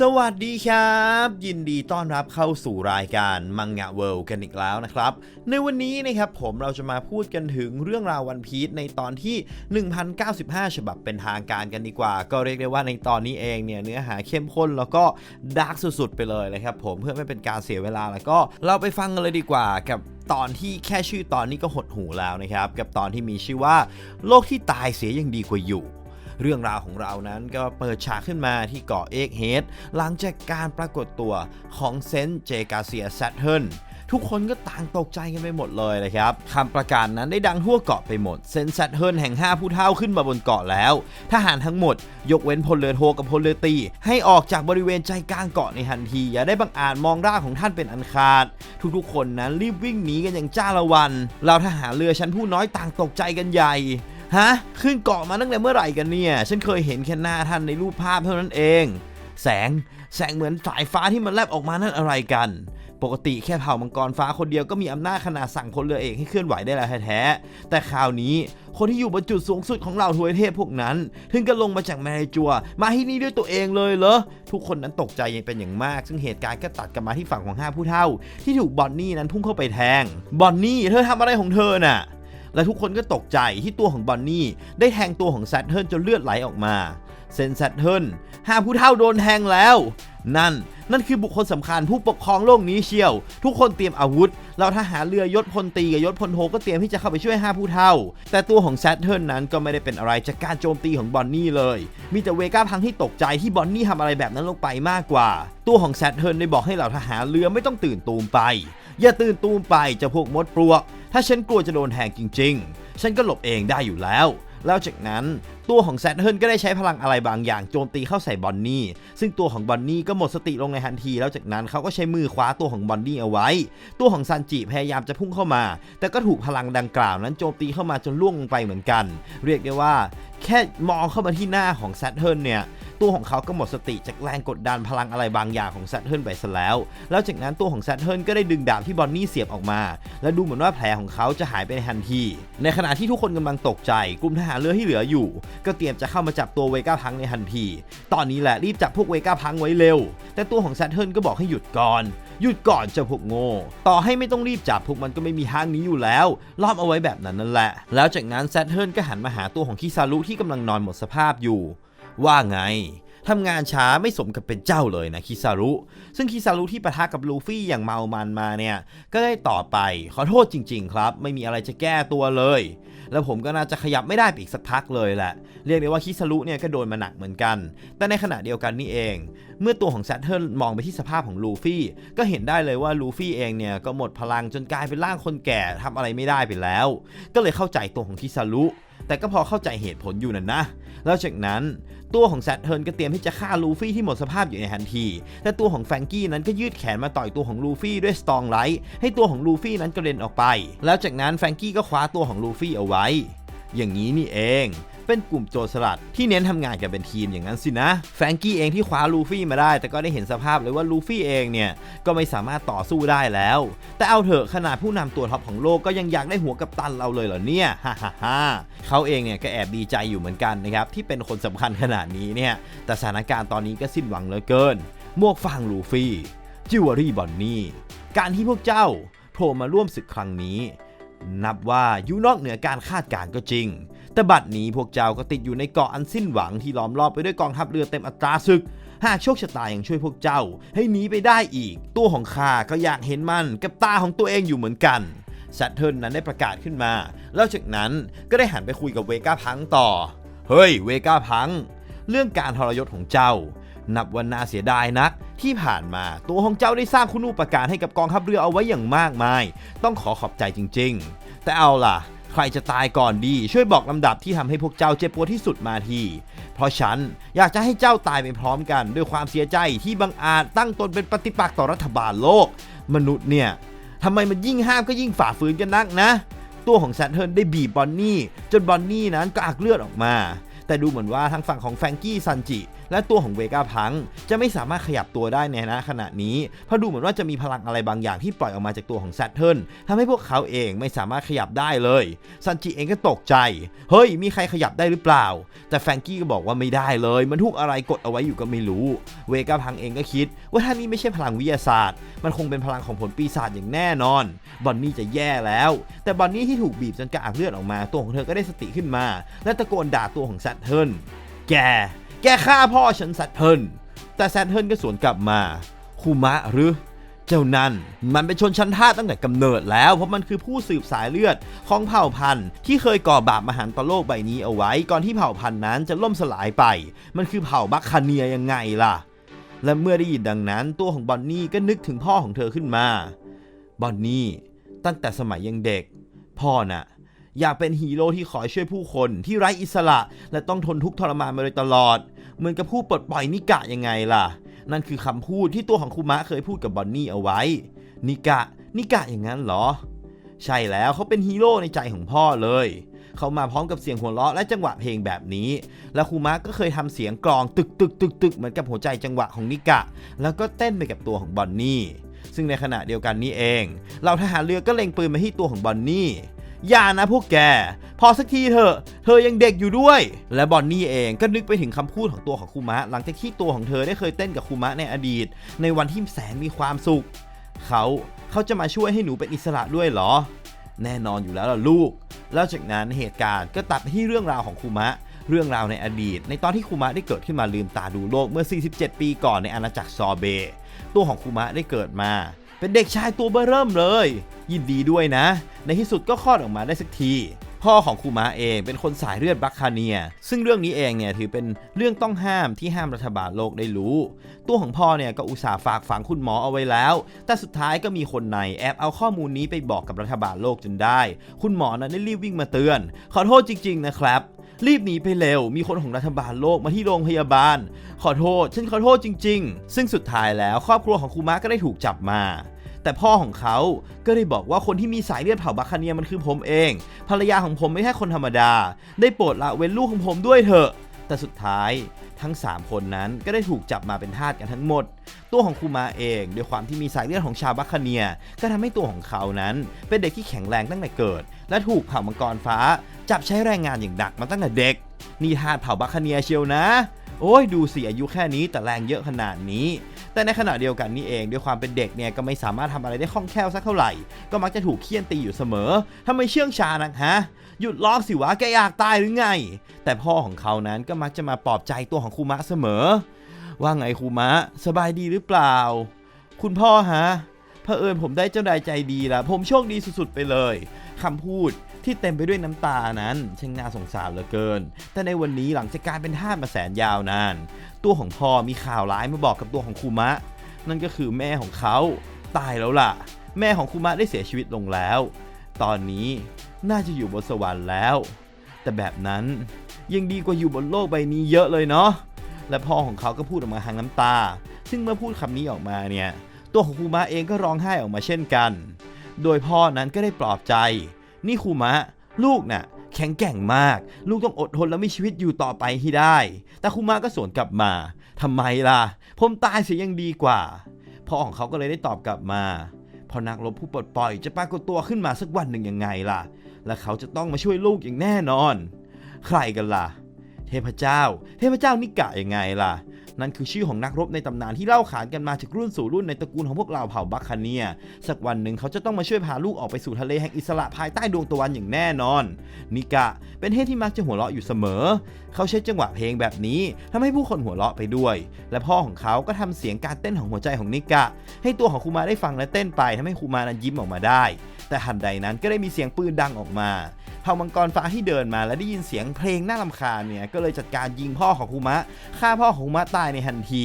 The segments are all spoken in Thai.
สวัสดีครับ ยินดีต้อนรับเข้าสู่รายการมังงะเวิลด์กันอีกแล้วนะครับ ในวันนี้นะครับผมเราจะมาพูดกันถึงเรื่องราววันพีชในตอนที่ 1095 ฉบับเป็นทางการกันดีกว่า ก็เรียกได้ว่าในตอนนี้เองเนี่ยเนื้อหาเข้มข้นแล้วก็ดาร์กสุดๆไปเลยนะครับผมเพื่อไม่เป็นการเสียเวลาแล้วก็เราไปฟังกันเลยดีกว่ากับตอนที่แค่ชื่อตอนนี้ก็หดหูแล้วนะครับ กับตอนที่มีชื่อว่า โลกที่ตายเสียยังดีกว่าอยู่ เรื่องราวของเรานั้นก็เปิดฉากขึ้นมาที่เกาะเอกเฮดหลังจากการปรากฏตัวของเซนต์เจกาเซียแซตเทิลทุกคนก็ต่างตกใจกันไปหมดเลยนะครับคำประกาศนั้นได้ดังทั่วเกาะไปหมด เซนต์แซตเทิลแห่ง 5 ผู้เท่าขึ้นมาบนเกาะแล้ว ทหารทั้งหมด ยกเว้นพลเรือโทกับพลเรือตี ให้ออกจากบริเวณใจกลางเกาะในทันที อย่าได้บังอาจมองร่างของท่านเป็นอันขาด ทุกๆ คนนั้นรีบวิ่งหนีกันอย่างจ้าละวัน เราทหารเรือชั้นผู้น้อยต่างตกใจกันใหญ่ ฮะ ขึ้นเกาะมาตั้งแต่เมื่อไหร่กันเนี่ย ฉันเคยเห็นแค่หน้าท่านในรูปภาพเท่านั้นเอง แสง แสงเหมือนสายฟ้าที่มันแลบออกมานั่นอะไรกัน ปกติแค่เผ่ามังกรฟ้าคนเดียวก็มีอำนาจขนาดสั่งพลเรือเอกให้เคลื่อนไหวได้แล้วแท้ๆ แต่คราวนี้คนที่อยู่บนจุดสูงสุดของเหล่าทวยเทพพวกนั้น ถึงกับลงมาจากแมริจัว มาที่นี่ด้วยตัวเองเลยเหรอ ทุกคนนั้นตกใจยังเป็นอย่างมาก ซึ่งเหตุการณ์ก็ตัดกลับมาที่ฝั่งของห้าผู้เท่า ที่ถูกบอนนี่นั้นพุ่งเข้าไปแทง บอนนี่เธอทำอะไรของเธอน่ะ และทุกคนก็ตกใจที่ตัวของบอนนี่ได้แทงตัวของแซตเทิลจนเลือดไหลออกมาเซนแซตเทิลห้าผู้เท่าโดนแทงแล้ว นั่น นั่นคือบุคคลสำคัญผู้ปกครองโลกนี้เชียว ทุกคนเตรียมอาวุธ เราทหารเรือยศพลตีกับยศพลโทก็เตรียมที่จะเข้าไปช่วยห้าผู้เท่า แต่ตัวของแซตเทิลนั้นก็ไม่ได้เป็นอะไรจากการโจมตีของบอนนี่เลย มีแต่เวก้าพังที่ตกใจที่บอนนี่ทำอะไรแบบนั้นลงไปมากกว่า ตัวของแซตเทิลได้บอกให้เหล่าทหารเรือไม่ต้องตื่นตูมไป อย่าตื่นตูมไปจะพวกมดปลวก ถ้าฉันกลัวจะโดนแทงจริง ๆ ฉันก็หลบเองได้อยู่แล้ว แล้วจากนั้น ตัวของแซดเฮิร์นก็ได้ใช้พลังอะไรบางอย่างโจมตีเข้าใส่บอนนี่ ซึ่งตัวของบอนนี่ก็หมดสติลงในทันที แล้วจากนั้นเขาก็ใช้มือคว้าตัวของบอนนี่เอาไว้ ตัวของซันจิพยายามจะพุ่งเข้ามา แต่ก็ถูกพลังดังกล่าวนั้นโจมตีเข้ามาจนล่วงลงไปเหมือนกัน เรียกได้ว่า แค่มองเข้ามาที่หน้าของแซดเฮิร์นเนี่ยตัวของเขาก็หมดสติจากแรงกดดันพลังอะไรบางอย่างของแซดเฮิร์นไปซะแล้ว แล้วจากนั้นตัวของแซดเฮิร์นก็ได้ดึงดาบที่บอนนี่เสียบออกมา และดูเหมือนว่าแผลของเขาจะหายไปในทันที ในขณะที่ทุกคนกำลังตกใจ กลุ่มทหารเรือที่เหลืออยู่ก็เตรียมจะเข้ามาจับตัวเวก้าพังในทันที ตอนนี้แหละรีบจับพวกเวก้าพังไว้เร็ว แต่ตัวของแซทเฮิร์นก็บอกให้หยุดก่อน หยุดก่อนเจ้าพวกโง่ ต่อให้ไม่ต้องรีบจับพวกมันก็ไม่มีทางนี้อยู่แล้วล้อมเอาไว้แบบนั้นนั่นแหละ แล้วจากนั้นแซทเฮิร์นก็หันมาหาตัวของคิซารุที่กำลังนอนหมดสภาพอยู่ ว่าไง ทำงานช้าไม่สมกับเป็นเจ้าเลยนะคิซารุ ซึ่งคิซารุที่ปะทะกับลูฟี่อย่างเมามันมาเนี่ย ก็ได้ตอบไปขอโทษจริง ๆ ครับ ไม่มีอะไรจะแก้ตัวเลย แล้วผมก็น่าจะขยับไม่ได้ไปอีกสักพักเลยแหละ เรียกได้ว่าคิซารุเนี่ยก็โดนมาหนักเหมือนกัน แต่ในขณะเดียวกันนี่เอง เมื่อตัวของแซตเทิลมองไปที่สภาพของลูฟี่ ก็เห็นได้เลยว่าลูฟี่เองเนี่ยก็หมดพลังจนกลายเป็นร่างคนแก่ทำอะไรไม่ได้ไปแล้ว ก็เลยเข้าใจตัวของคิซารุแต่ก็พอเข้าใจเหตุผลอยู่นั่นนะ แล้วจากนั้นตัวของแซดเทิร์นก็เตรียมที่จะฆ่าลูฟี่ที่หมดสภาพอยู่ในทันที แต่ตัวของแฟงกี้นั้นก็ยืดแขนมาต่อยตัวของลูฟี่ด้วยสตองไลท์ให้ตัวของลูฟี่นั้นกระเด็นออกไป แล้วจากนั้นแฟงกี้ก็คว้าตัวของลูฟี่เอาไว้ อย่างนี้นี่เอง เป็นกลุ่มโจรสลัดที่เน้นทำงานกันเป็นทีมอย่างนั้นสินะ แฟรงกี้เองที่คว้าลูฟี่มาได้ แต่ก็ได้เห็นสภาพเลยว่าลูฟี่เองเนี่ย ก็ไม่สามารถต่อสู้ได้แล้ว แต่เอาเถอะขนาดผู้นำตัวท็อปของโลกก็ยังอยากได้หัวกับตันเราเลยเหรอเนี่ยฮ่าฮ่าฮ่าเขาเองเนี่ยก็แอบดีใจอยู่เหมือนกันนะครับที่เป็นคนสำคัญขนาดนี้เนี่ยแต่สถานการณ์ตอนนี้ก็สิ้นหวังเหลือเกินมวกฟางลูฟี่จิวเวลรี่บอนนี่การที่พวกเจ้าโผล่มาร่วมศึกครั้งนี้ นับว่าอยู่นอกเหนือการคาดการณ์ก็จริง แต่บัดนี้พวกเจ้าก็ติดอยู่ในเกาะอันสิ้นหวังที่ล้อมรอบไปด้วยกองทัพเรือเต็มอัตราศึก หากโชคชะตายังช่วยพวกเจ้า ให้หนีไปได้อีก ตัวของข้าก็อยากเห็นมันกับตาของตัวเองอยู่เหมือนกันแซตเทิร์นนั้นได้ประกาศขึ้นมา แล้วจากนั้นก็ได้หันไปคุยกับเวก้าพังต่อ เฮ้ย เวก้าพัง เรื่องการทรยศของเจ้า นับวันน่าเสียดายนัก ที่ผ่านมาตัวของเจ้าได้สร้างคุณูปการให้กับกองทัพเรือเอาไว้อย่างมากมาย ต้องขอขอบใจจริง ๆ แต่เอาล่ะ ใครจะตายก่อนดี ช่วยบอกลำดับที่ทำให้พวกเจ้าเจ็บปวดที่สุดมาที เพราะฉันอยากจะให้เจ้าตายไปพร้อมกัน ด้วยความเสียใจที่บังอาจตั้งตนเป็นปฏิปักษ์ต่อรัฐบาลโลก มนุษย์เนี่ยทำไมมันยิ่งห้ามก็ยิ่งฝ่าฝืนกันนักนะ ตัวของแซตเทิร์นได้บีบบอนนี่จนบอนนี่นั้นก็อักเลือดออกมา แต่ดูเหมือนว่าทางฝั่งของแฟงกี้ซันจิ และตัวของเวกาพังจะไม่สามารถขยับตัวได้ในณขณะนี้เพราะดูเหมือนว่าจะมีพลังอะไรบางอย่างที่ปล่อยออกมาจากตัวของแซตเทิลทำให้พวกเขาเองไม่สามารถขยับได้เลยซันจิเองก็ตกใจ เฮ้ย มีใครขยับได้หรือเปล่า แต่แฟงกี้ก็บอกว่าไม่ได้เลย มันถูกอะไรกดเอาไว้อยู่ก็ไม่รู้ เวกาพังเองก็คิด ว่าถ้านี่ไม่ใช่พลังวิทยาศาสตร์ มันคงเป็นพลังของผลปีศาจอย่างแน่นอน บอนนี่จะแย่แล้ว แต่บอนนี่ที่ถูกบีบจนกระอักเลือดออกมา ตัวของเธอก็ได้สติขึ้นมา และตะโกนด่าตัวของแซตเทิลแก แกฆ่าพ่อฉันแซตเทิลแต่แซตเทิลก็สวนกลับมาคูมะหรือเจ้านั่นมันเป็นชนชั้นทาสตั้งแต่กำเนิดแล้ว เพราะมันคือผู้สืบสายเลือดของเผ่าพันธุ์ที่เคยก่อบาปมหันตโลกใบนี้เอาไว้ ก่อนที่เผ่าพันธุ์นั้นจะล่มสลายไป มันคือเผ่าบัคคาเนียยังไงล่ะ และเมื่อได้ยินดังนั้นตัวของบอนนี่ก็นึกถึงพ่อของเธอขึ้นมา บอนนี่ตั้งแต่สมัยยังเด็ก พ่อน่ะอยากเป็นฮีโร่ที่คอยช่วยผู้คนที่ไร้อิสระ และต้องทนทุกข์ทรมานมาโดยตลอด เหมือนกับผู้ปลดปล่อยนิกะยังไงล่ะ นั่นคือคำพูดที่ตัวของคุมะเคยพูดกับบอนนี่เอาไว้ นิกะ นิกะอย่างนั้นเหรอ ใช่แล้วเขาเป็นฮีโร่ในใจของพ่อเลย เขามาพร้อมกับเสียงหัวเราะและจังหวะเพลงแบบนี้ และคุมะก็เคยทำเสียงกลองตึกตึกตึกตึกเหมือนกับหัวใจจังหวะของนิกะ แล้วก็เต้นไปกับตัวของบอนนี่ ซึ่งในขณะเดียวกันนี้เอง เราทหารเรือก็เล็งปืนมาที่ตัวของบอนนี่ อย่านะพวกแก พอสักทีเถอะ เธอยังเด็กอยู่ด้วย และบอนนี่เองก็นึกไปถึงคำพูดของตัวของคูมะ หลังจากที่ตัวของเธอได้เคยเต้นกับคูมะในอดีต ในวันที่แสนมีความสุข เขาเขาจะมาช่วยให้หนูเป็นอิสระด้วยเหรอ แน่นอนอยู่แล้วล่ะลูก แล้วจากนั้นเหตุการณ์ก็ตัดที่เรื่องราวของคูมะเรื่องราวในอดีต ในตอนที่คูมะได้เกิดขึ้นมาลืมตาดูโลกเมื่อ 47 ปีก่อนในอาณาจักรซอเบ ตัวของคูมะได้เกิดมา เป็นเด็กชายตัวเบ้อเริ่มเลย ยินดีด้วยนะ ในที่สุดก็คลอดออกมาได้สักที พ่อของคูมะเองเป็นคนสายเลือดบัคคาเนีย ซึ่งเรื่องนี้เองเนี่ยถือเป็นเรื่องต้องห้ามที่ห้ามรัฐบาลโลกได้รู้ ตัวของพ่อเนี่ยก็อุตส่าห์ฝากฝังคุณหมอเอาไว้แล้ว แต่สุดท้ายก็มีคนในแอบเอาข้อมูลนี้ไปบอกกับรัฐบาลโลกจนได้ คุณหมอนั้นได้รีบวิ่งมาเตือน ขอโทษจริง ๆ นะครับ รีบหนีไปเร็ว มีคนของรัฐบาลโลกมาที่โรงพยาบาล ขอโทษ ฉันขอโทษจริง ๆ ซึ่งสุดท้ายแล้วครอบครัวของคูมะก็ได้ถูกจับมา แต่พ่อของเขาก็ได้บอกว่าคนที่มีสายเลือดเผ่าบัคคาเนียมันคือผมเอง ภรรยาของผมไม่ใช่คนธรรมดา ได้โปรดละเว้นลูกของผมด้วยเถอะ แต่สุดท้ายทั้ง 3 คนนั้นก็ได้ถูกจับมาเป็นทาสกันทั้งหมด ตัวของคูมาเองด้วยความที่มีสายเลือดของชาวบัคคเนีย ก็ทำให้ตัวของเขานั้นเป็นเด็กที่แข็งแรงตั้งแต่เกิด และถูกเผ่ามังกรฟ้า จับใช้แรงงานอย่างดักมาตั้งแต่เด็ก นี่ทาสเผ่าบัคคเนียเชียวนะ โอ้ยดูสิอายุแค่นี้แต่แรงเยอะขนาดนี้ แต่ในขณะเดียวกันนี่เองด้วยความเป็นเด็กเนี่ยก็ไม่สามารถทำอะไรได้คล่องแคล่วสักเท่าไหร่ ก็มักจะถูกเคี่ยนตีอยู่เสมอทำไมเชื่องชานักฮะ หยุดร้องสิวะแกอยากตายหรือไง แต่พ่อของเขานั้นก็มักจะมาปลอบใจตัวของคูมะเสมอ ว่าไงคูมะ สบายดีหรือเปล่า คุณพ่อฮะเผอิญผมได้เจ้านายใจดีละผมโชคดีสุดๆไปเลย คำพูดที่เต็มไปด้วยน้ำตานั้นช่างน่าสงสารเหลือเกิน แต่ในวันนี้หลังจากการเป็นทาสมาแสนยาวนาน ตัวของพ่อมีข่าวร้ายมาบอกกับตัวของคูมะ นั่นก็คือแม่ของเขาตายแล้วล่ะ แม่ของคูมะได้เสียชีวิตลงแล้ว ตอนนี้น่าจะอยู่บนสวรรค์แล้ว แต่แบบนั้นยังดีกว่าอยู่บนโลกใบนี้เยอะเลยเนาะและพ่อของเขาก็พูดออกมาทางน้ำตา ซึ่งเมื่อพูดคำนี้ออกมาเนี่ย ตัวของคูมะเองก็ร้องไห้ออกมาเช่นกัน โดยพ่อนั้นก็ได้ปลอบใจ นี่คูมะ ลูกน่ะแข็งแกร่งมาก ลูกต้องอดทนและมีชีวิตอยู่ต่อไปให้ได้ แต่คูมะก็สวนกลับมาทำไมล่ะ ผมตายเสียยังดีกว่า พ่อของเขาก็เลยได้ตอบกลับมา พอนักรบผู้ปลดปล่อยจะปรากฏตัวขึ้นมาสักวันหนึ่งยังไงล่ะ และเขาจะต้องมาช่วยลูกอย่างแน่นอน ใครกันล่ะ เทพเจ้า เทพเจ้านิกะยังไงล่ะ นั่นคือชื่อของนักรบในตำนานที่เล่าขานกันมาจากรุ่นสู่รุ่นในตระกูลของพวกเราเผ่าบัคคาเนีย สักวันหนึ่งเขาจะต้องมาช่วยพาลูกออกไปสู่ทะเลแห่งอิสระภายใต้ดวงตะวันอย่างแน่นอน นิกะเป็นเทพที่มักจะหัวเราะอยู่เสมอ เขาใช้จังหวะเพลงแบบนี้ทำให้ผู้คนหัวเราะไปด้วย และพ่อของเขาก็ทำเสียงการเต้นของหัวใจของนิกะ ให้ตัวของคูมาได้ฟังและเต้นไปทำให้คูมานั้นยิ้มออกมาได้ แต่ทันใดนั้นก็ได้มีเสียงปืนดังออกมา เผ่ามังกรฟ้าที่เดินมา และได้ยินเสียงเพลงน่าลำคาญเนี่ยก็เลยจัดการยิงพ่อของคูมะฆ่าพ่อของคูมะตายในทันที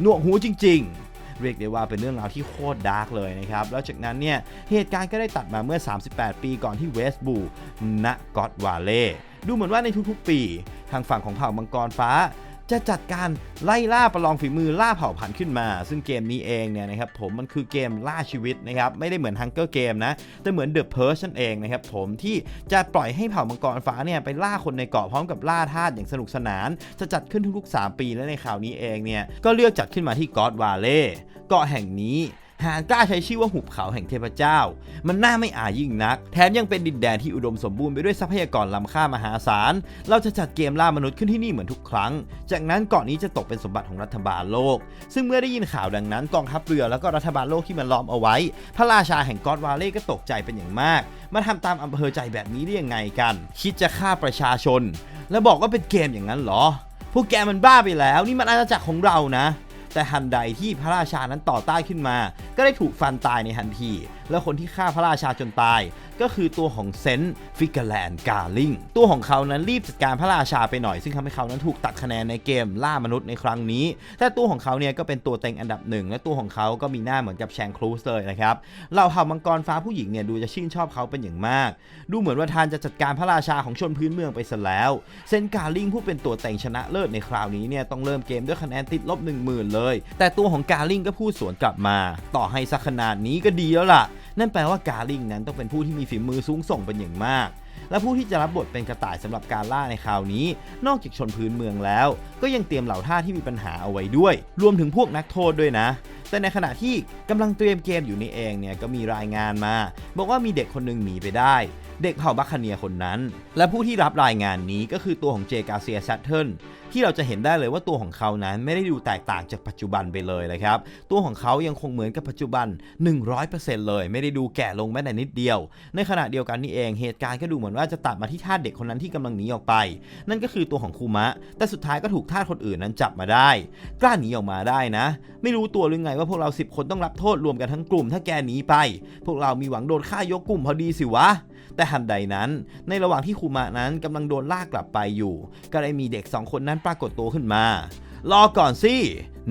หนวกหูจริง ๆเรียกได้ว่าเป็นเรื่องราวที่โคตรดาร์กเลยนะครับ แล้วจากนั้นเนี่ย เหตุการณ์ก็ได้ตัดมาเมื่อ 38 ปีก่อนที่เวสต์บูณกอตวาเล่ ดูเหมือนว่าในทุกๆปี ทางฝั่งของเผ่ามังกรฟ้า จะจัดการไล่ล่าประลองฝีมือล่าเผ่าพันธุ์ขึ้นมา ซึ่งเกมนี้เองเนี่ยนะครับผมมันคือเกมล่าชีวิตนะครับไม่ได้เหมือนฮังเกอร์เกมนะแต่เหมือนเดอะเพิร์ชนั่นเองนะครับผมที่จะปล่อยให้เผ่ามังกรฟ้าเนี่ยไปล่าคนในเกาะพร้อมกับล่าทาสอย่างสนุกสนาน จะจัดขึ้นทุกๆ 3 ปีและในคราวนี้เองเนี่ยก็เลือกจัดขึ้นมาที่กอดวาเล่เกาะแห่งนี้ หากกล้าใช้ชื่อว่าหุบเขาแห่งเทพเจ้า มันน่าไม่อายิ่งนัก แถมยังเป็นดินแดนที่อุดมสมบูรณ์ไปด้วยทรัพยากรล้ำค่ามหาศาล เราจะจัดเกมล่ามนุษย์ขึ้นที่นี่เหมือนทุกครั้ง จากนั้นเกาะนี้จะตกเป็นสมบัติของรัฐบาลโลก ซึ่งเมื่อได้ยินข่าวดังนั้นกองทัพเรือแล้วก็รัฐบาลโลกที่มันล้อมเอาไว้ พระราชาแห่งกอดวาเล่ก็ตกใจเป็นอย่างมาก มาทำตามอำเภอใจแบบนี้ได้ยังไงกัน คิดจะฆ่าประชาชน แล้วบอกว่าเป็นเกมอย่างนั้นเหรอพวกแกมันบ้าไปแล้ว นี่มันอาณาจักรของเรานะ แต่ทันใดที่พระราชานั้นต่อต้านขึ้นมา ก็ได้ถูกฟันตายในทันที แล้วคนที่ฆ่าพระราชาจนตาย ก็คือตัวของเซนต์ฟิกเกอร์แลนด์กาลิงตัวของเขานั้นรีบจัดการพระราชาไปหน่อย ซึ่งทำให้เขานั้นถูกตัดคะแนนในเกมล่ามนุษย์ในครั้งนี้ แต่ตัวของเขาเนี่ยก็เป็นตัวเต็งอันดับหนึ่งและตัวของเขาก็มีหน้าเหมือนกับแชงครูสเลยนะครับเหล่าเผ่ามังกรฟ้าผู้หญิงเนี่ยดูจะชื่นชอบเขาเป็นอย่างมาก ดูเหมือนว่าทานจะจัดการพระราชาของชนพื้นเมืองไปซะแล้วเซนกาลิงผู้เป็นตัวเต็งชนะเลิศในคราวนี้เนี่ยต้องเริ่มเกมด้วยคะแนนติดลบ 1 0,000 เลย แต่ตัวของกาลิงก็พูดสวนกลับมา ต่อให้สักขนาดนี้ก็ดีแล้วล่ะ นั่นแปลว่ากาลิงนั้นต้องเป็นผู้ที่มีฝีมือสูงส่งเป็นอย่างมาก และผู้ที่จะรับบทเป็นกระต่ายสำหรับการล่าในคราวนี้ นอกจากชนพื้นเมืองแล้ว ก็ยังเตรียมเหล่าท่าที่มีปัญหาเอาไว้ด้วย รวมถึงพวกนักโทษด้วยนะ แต่ในขณะที่กำลังเตรียมเกมอยู่นี่เองเนี่ยก็มีรายงานมา บอกว่ามีเด็กคนหนึ่งหนีไปได้ เด็กเผ่าบัคคเนียคนนั้น และผู้ที่รับรายงานนี้ก็คือตัวของเจกาเซียแซตเทิลที่เราจะเห็นได้เลยว่าตัวของเขานั้นไม่ได้ดูแตกต่างจากปัจจุบันไปเลยเลยครับ ตัวของเขายังคงเหมือนกับปัจจุบัน 100%เลย ไม่ได้ดูแก่ลงแม้แต่นิดเดียว ในขณะเดียวกันนี่เองเหตุการณ์ก็ดูเหมือนว่าจะตัดมาที่ทาสเด็กคนนั้นที่กำลังหนีออกไป นั่นก็คือตัวของคูมะ แต่สุดท้ายก็ถูกทาสคนอื่นนั้นจับมาได้ กล้าหนีออกมาได้นะ ไม่รู้ตัวหรือไงว่าพวกเรา 10 คนต้องรับโทษรวมกันทั้งกลุ่ม ถ้าแกหนีไป พวกเรามีหวังโดนฆ่ายกกลุ่มพอดีสิวะ แต่ทันใดนั้น ในระหว่างที่คูมะนั้นกำลังโดนลากกลับไปอยู่ ก็ได้มีเด็กสองคนนั้นปรากฏตัวขึ้นมา รอก่อนสิ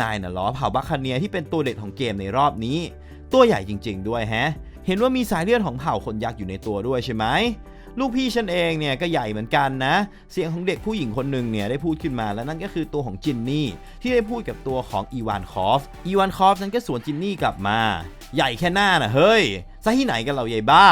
นายน่ะล้อเผ่าบัคคาเนียที่เป็นตัวเด็ดของเกมในรอบนี้ ตัวใหญ่จริง ๆ ด้วยแฮะ เห็นว่ามีสายเลือดของเผ่าคนยักษ์อยู่ในตัวด้วยใช่ไหมลูกพี่ฉันเองเนี่ยก็ใหญ่เหมือนกันนะ เสียงของเด็กผู้หญิงคนหนึ่งเนี่ยได้พูดขึ้นมาและนั่นก็คือตัวของจินนี่ ที่ได้พูดกับตัวของอีวานคอฟ อีวานคอฟนั้นก็สวนจินนี่กลับมา ใหญ่แค่หน้าน่ะเฮ้ยซะที่ไหนกันเราใหญ่บ้า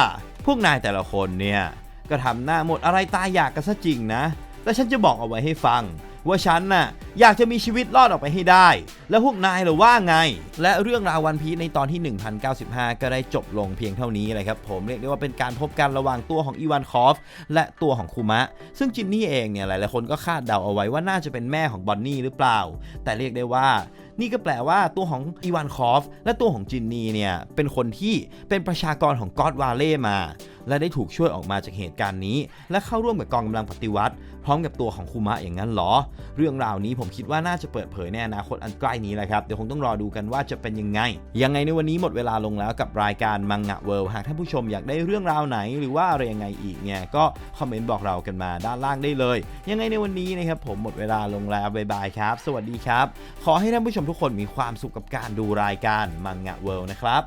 พวกนายแต่ละคนเนี่ย ก็ทำหน้าหมดอะไรตายอยากกันซะจริงนะ แต่ฉันจะบอกเอาไว้ให้ฟัง ว่าฉันน่ะอยากจะมีชีวิตรอดออกไปให้ได้ แล้วพวกนายเหรือว่าไง และเรื่องราววันพีในตอนที่ 1095 ก็ได้จบลงเพียงเท่านี้เลยครับผมเรียกได้ว่าเป็นการพบกันระหว่างตัวของอีวานคอฟและตัวของคูมะ ซึ่งจินนี่เองเนี่ยหลายๆคนก็คาดเดาเอาไว้ว่าน่าจะเป็นแม่ของบอนนี่หรือเปล่า แต่เรียกได้ว่านี่ก็แปลว่าตัวของอีวานคอฟและตัวของจินนีเนี่ยเป็นคนที่เป็นประชากรของกอดวาเล่มา และได้ถูกช่วยออกมาจากเหตุการณ์นี้ และเข้าร่วมกับกองกำลังปฏิวัติ พร้อมกับตัวของคุมะอย่างนั้นเหรอ เรื่องราวนี้ผมคิดว่าน่าจะเปิดเผยในอนาคตอันใกล้นี้แหละครับ เดี๋ยวคงต้องรอดูกันว่าจะเป็นยังไง ยังไงในวันนี้หมดเวลาลงแล้วกับรายการมังงะเวิลด์หากท่านผู้ชมอยากได้เรื่องราวไหนหรือว่าอะไรยังไงอีกเนี่ยก็คอมเมนต์บอกเรากันมาด้านล่างได้เลย ยังไงในวันนี้นะครับผมหมดเวลาลงแล้วบายบายครับ สวัสดีครับ ขอให้ท่านผู้ชมทุกคนมีความสุขกับการดูรายการมังงะเวิลด์นะครับ